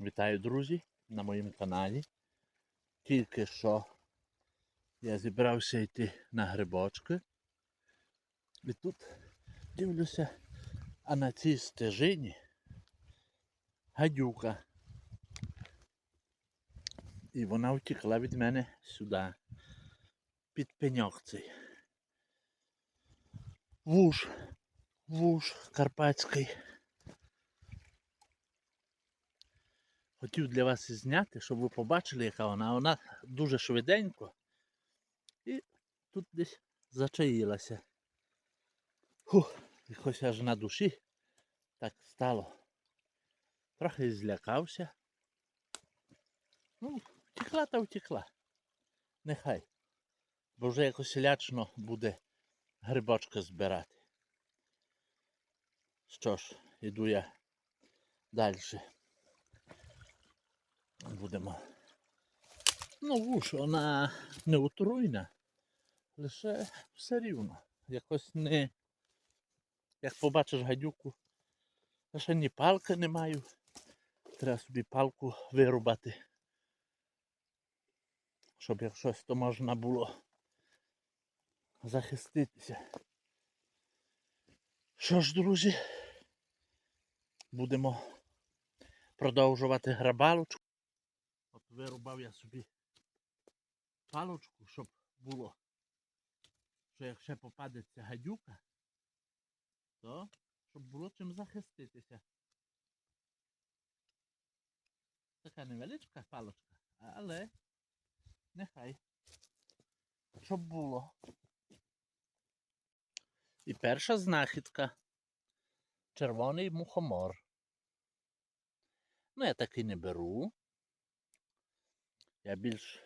Вітаю, друзі, на моєму каналі. Тільки що я зібрався йти на грибочки. І тут дивлюся, а на цій стежині гадюка. І вона втекла від мене сюди, під пеньок цей. Вуж, вуж карпатський. Хотів для вас зняти, щоб ви побачили, яка вона. Вона дуже швиденько. І тут десь зачаїлася. Фух, якось аж на душі так стало. Трохи злякався. Ну, втекла та втекла. Нехай. Бо вже якось лячно буде грибочки збирати. Що ж, іду я далі будемо. Ну, вуш, вона не отруйна, лише все рівно. Якось не. Як побачиш гадюку, ще ні палки не маю. Треба собі палку вирубати. Щоб як щось то можна було захиститися. Що ж, друзі, будемо продовжувати грабалочку. Вирубав я собі палочку, щоб було, що якщо попадеться гадюка, то щоб було чим захиститися. Така невеличка палочка, але нехай. Щоб було. І перша знахідка. Червоний мухомор. Ну, я такий не беру. Я більш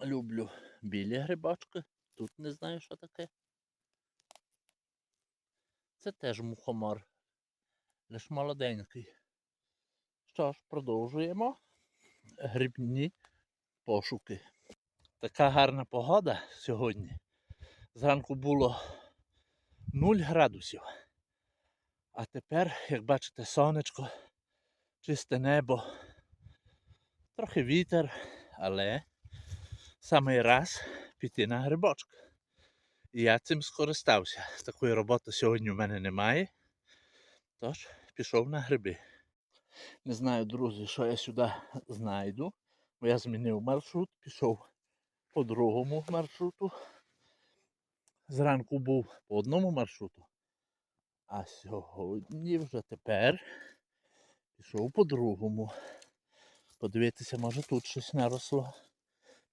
люблю білі грибочки. Тут не знаю, що таке. Це теж мухомор. Лиш молоденький. Що ж, продовжуємо грибні пошуки. Така гарна погода сьогодні. Зранку було 0 градусів. А тепер, як бачите, сонечко, чисте небо. Трохи вітер, але самий раз піти на грибочок. І я цим скористався. Такої роботи сьогодні в мене немає. Тож пішов на гриби. Не знаю, друзі, що я сюди знайду. Бо я змінив маршрут, пішов по другому маршруту. Зранку був по одному маршруту. А сьогодні вже тепер пішов по другому. Подивитися, може тут щось наросло.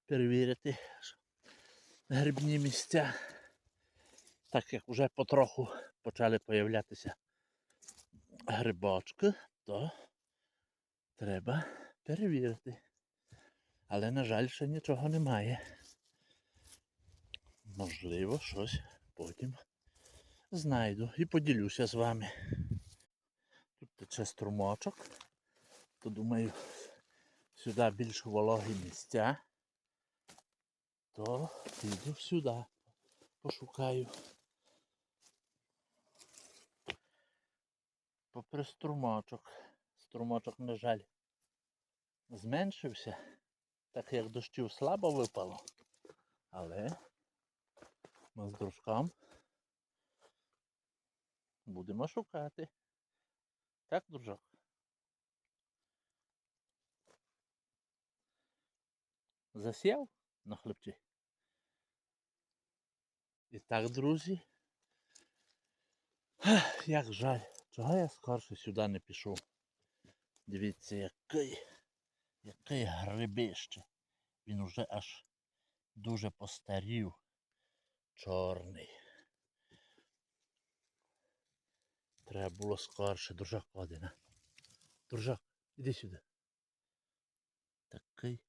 Перевірити грибні місця. Так як вже потроху почали появлятися грибочки, то треба перевірити. Але, на жаль, ще нічого немає. Можливо, щось потім знайду і поділюся з вами. Тут тече струмочок, то думаю, сюди більш вологі місця, то піду сюди, пошукаю. Попри струмочок. Струмочок, на жаль, зменшився, так як дощів слабо випало. Але ми з дружком будемо шукати. Так, дружок? Засів на хлебці. І так, друзі. Як жаль, чого я скорше сюди не пішов. Дивіться, який, який грибище. Він уже аж дуже постарів. Чорний. Треба було скорше, дружок один. Дружок, іди сюди. Такий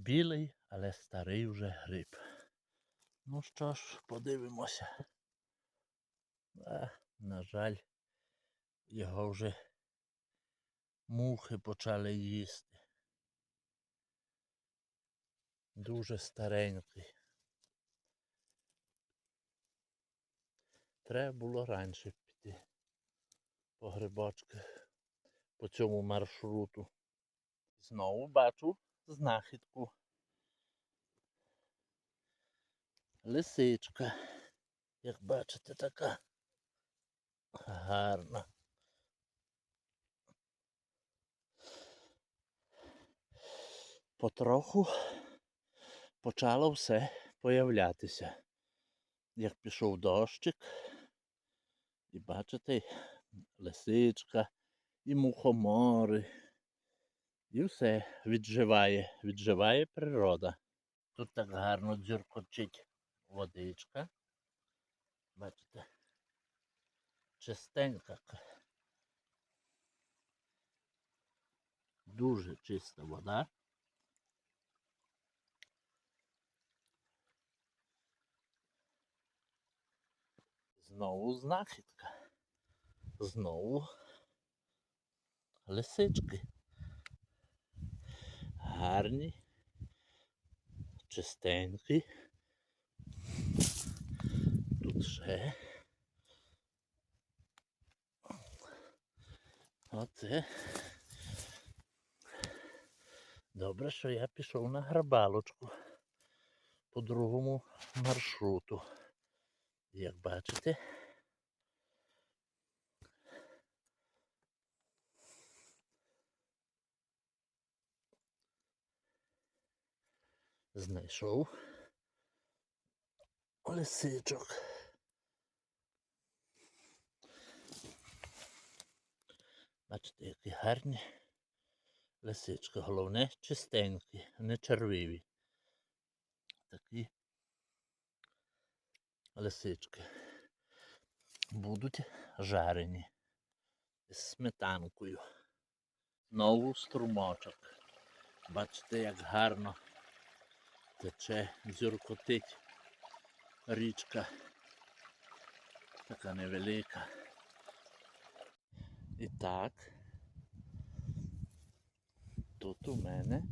білий, але старий вже гриб. Ну що ж, подивимося. А, на жаль, його вже мухи почали їсти. Дуже старенький. Треба було раніше піти. по грибочки по цьому маршруту. Знову бачу знахідку. Лисичка. Як бачите, така гарна. Потроху почало все появлятися. Як пішов дощик, і бачите, лисичка, і мухомори, і все відживає, відживає природа. Тут так гарно дзюркочить водичка. Бачите? Чистенька. Дуже чиста вода. Знову знахідка. Знову лисички. Гарні, чистенькі. Тут ще. Оце. Добре, що я пішов на грабалочку по другому маршруту. Як бачите, знайшов лисичок. Бачите, які гарні лисички. Головне чистенькі, не червиві. Такі лисички будуть жарені з сметанкою. Знову струмочок. Бачите, як гарно тече, дзюркотить річка. Така невелика. І так, тут у мене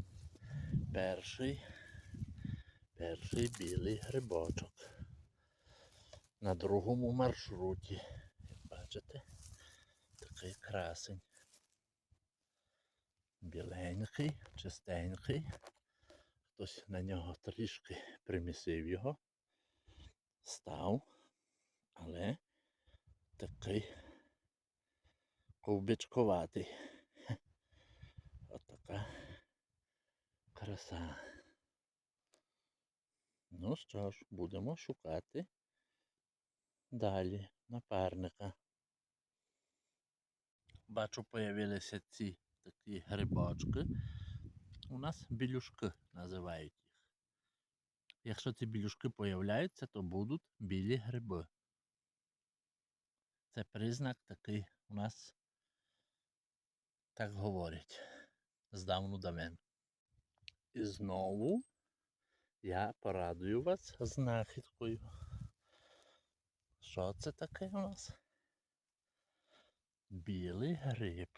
перший, перший білий грибочок на другому маршруті. Як бачите, такий красень. Біленький, чистенький. Хтось на нього трішки примісив його, став, але такий ковбичковатий. Отака краса. Ну що ж, будемо шукати далі напарника. Бачу, появилися ці такі грибочки. У нас білюшки називають їх. Якщо ці білюшки появляються, то будуть білі гриби. Це признак такий у нас, так говорять, здавну давен. І знову я порадую вас знахідкою. Що це таке у нас? Білий гриб.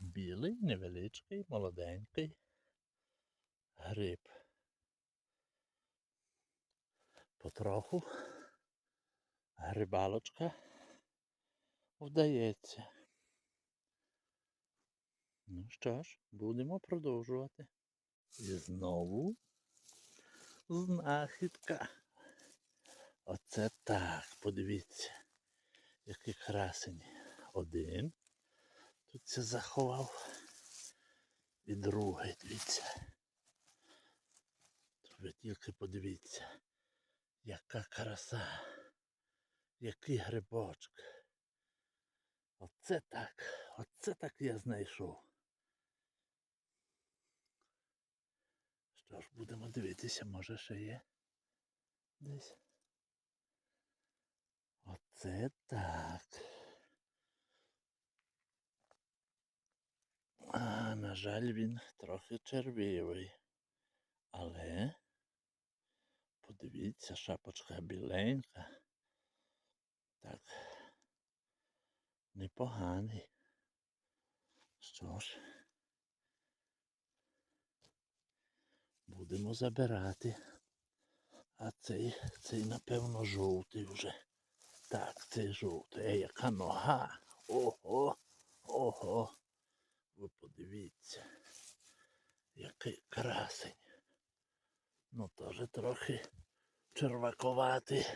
Білий, невеличкий, молоденький гриб. Потроху грибалочка вдається. Ну що ж, будемо продовжувати. І знову знахідка. Оце так, подивіться, який красень. Один. Тут це заховав. І другий, дивіться. Ви тільки подивіться, яка краса, який грибочок. Оце так, оце так я знайшов. Що ж, будемо дивитися, може ще є десь. Оце так. А, на жаль, він трохи червивий. Але подивіться, шапочка біленька. Так. Непоганий. Що ж, будемо забирати. А цей, цей, напевно, жовтий вже. Так, це жовтий. Е, яка нога. Ого. Ого. Ви подивіться. Який красень. Ну, теж трохи черваковатий.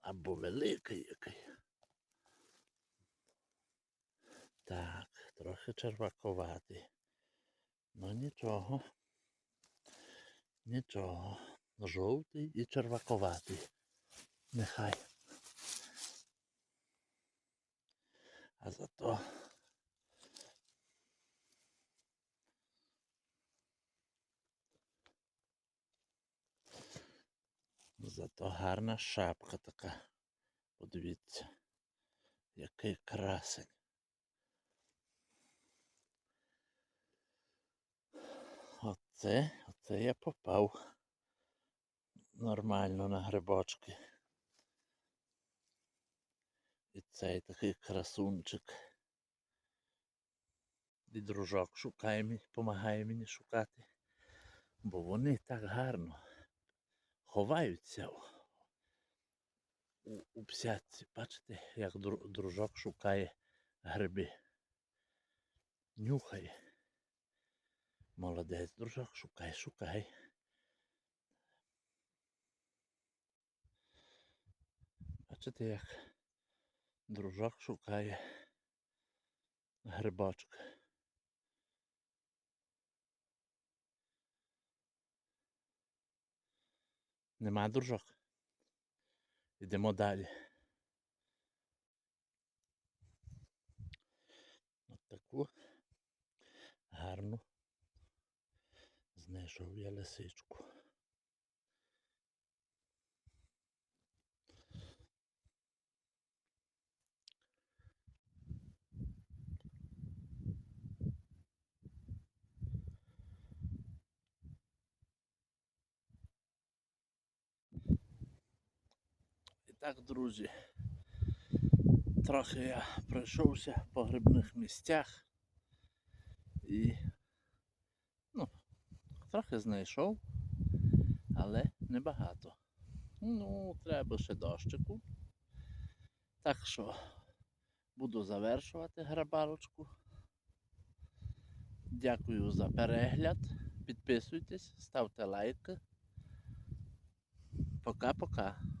Або великий який. Так, трохи черваковатий. Ну нічого. Нічого. Жовтий і черваковатий. Нехай. А зато зато гарна шапка така. Подивіться, який красень. Оце, оце я попав нормально на грибочки. І цей такий красунчик. І дружок шукає мені, допомагає мені шукати. Бо вони так гарно ховаються у, у, псятці. Бачите, як дружок шукає гриби. Нюхає. Молодець, дружок, шукай, шукай. Бачите, як дружок шукає грибочок. Нема дружок. Йдемо далі. От таку гарну знайшов я лисичку. Так, друзі, трохи я пройшовся по грибних місцях і ну, трохи знайшов, але небагато. Ну, треба ще дощику. Так що буду завершувати грабарочку. Дякую за перегляд. Підписуйтесь, ставте лайки. Пока-пока.